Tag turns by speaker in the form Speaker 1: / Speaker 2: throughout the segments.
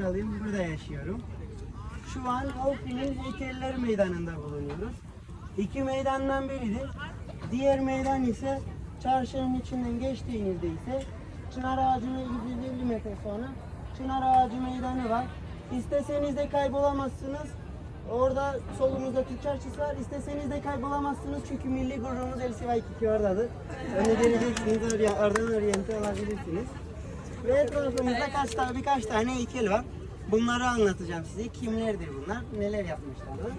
Speaker 1: Alayım, burada yaşıyorum. Şu an Ovfi'nin heykeller meydanında bulunuyoruz. İki meydandan biridir. Diğer meydan ise çarşının içinden geçtiğinizde ise Çınar Ağacı'na 150 metre sonra Çınar Ağacı meydanı var. İsteseniz de kaybolamazsınız. Orada solumuzda Türk çarşısı var. İsteseniz de kaybolamazsınız çünkü milli gururumuz El Sivaykiki oradadır. Öne geleceksiniz, oradan oryante olabilirsiniz. Ve etrafımızda kaç tane, birkaç tane heykel var. Bunları anlatacağım size. Kimlerdir bunlar, neler yapmışlardır.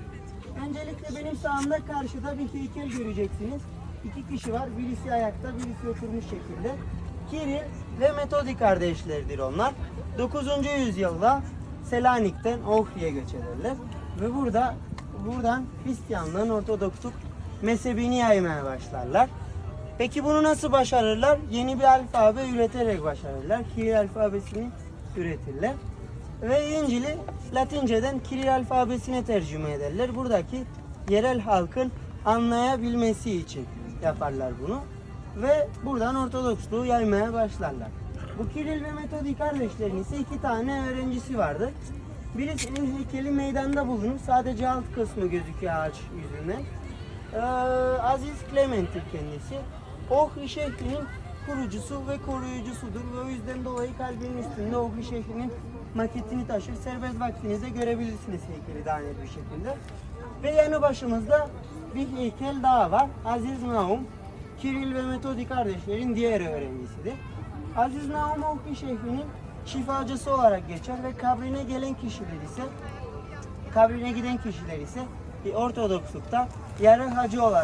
Speaker 1: Öncelikle benim sağımda karşıda bir heykel göreceksiniz. İki kişi var. Birisi ayakta, birisi oturmuş şekilde. Kiril ve Metodi kardeşlerdir onlar. 9. yüzyılda Selanik'ten Ohri'ye göç ederler. Ve burada buradan Hristiyanlığın Ortodoksluk mezhebini yaymaya başlarlar. Peki bunu nasıl başarırlar? Yeni bir alfabe üreterek başarırlar. Kiril alfabesini üretirler. Ve İncil'i Latinceden Kiril alfabesine tercüme ederler. Buradaki yerel halkın anlayabilmesi için yaparlar bunu. Ve buradan Ortodoksluğu yaymaya başlarlar. Bu Kiril ve Metodi kardeşlerin ise iki tane öğrencisi vardı. Birisinin heykeli meydanda bulunur. Sadece alt kısmı gözüküyor ağaç yüzünden. Ee, Aziz Clement'tir kendisi. Ohri şehrinin kurucusu ve koruyucusudur ve o yüzden dolayı kalbinin üstünde Ohri şehrinin maketini taşır. Serbest vaktinizde görebilirsiniz heykeli daha net bir şekilde. Ve yanı başımızda bir heykel daha var. Aziz Naum, Kiril ve Metodi kardeşlerin diğer öğrencisidir. Aziz Naum Ohri şehrinin şifacısı olarak geçer ve kabrine gelen kişiler ise kabrine giden kişiler ise Ortodokslukta yarı hacı olarak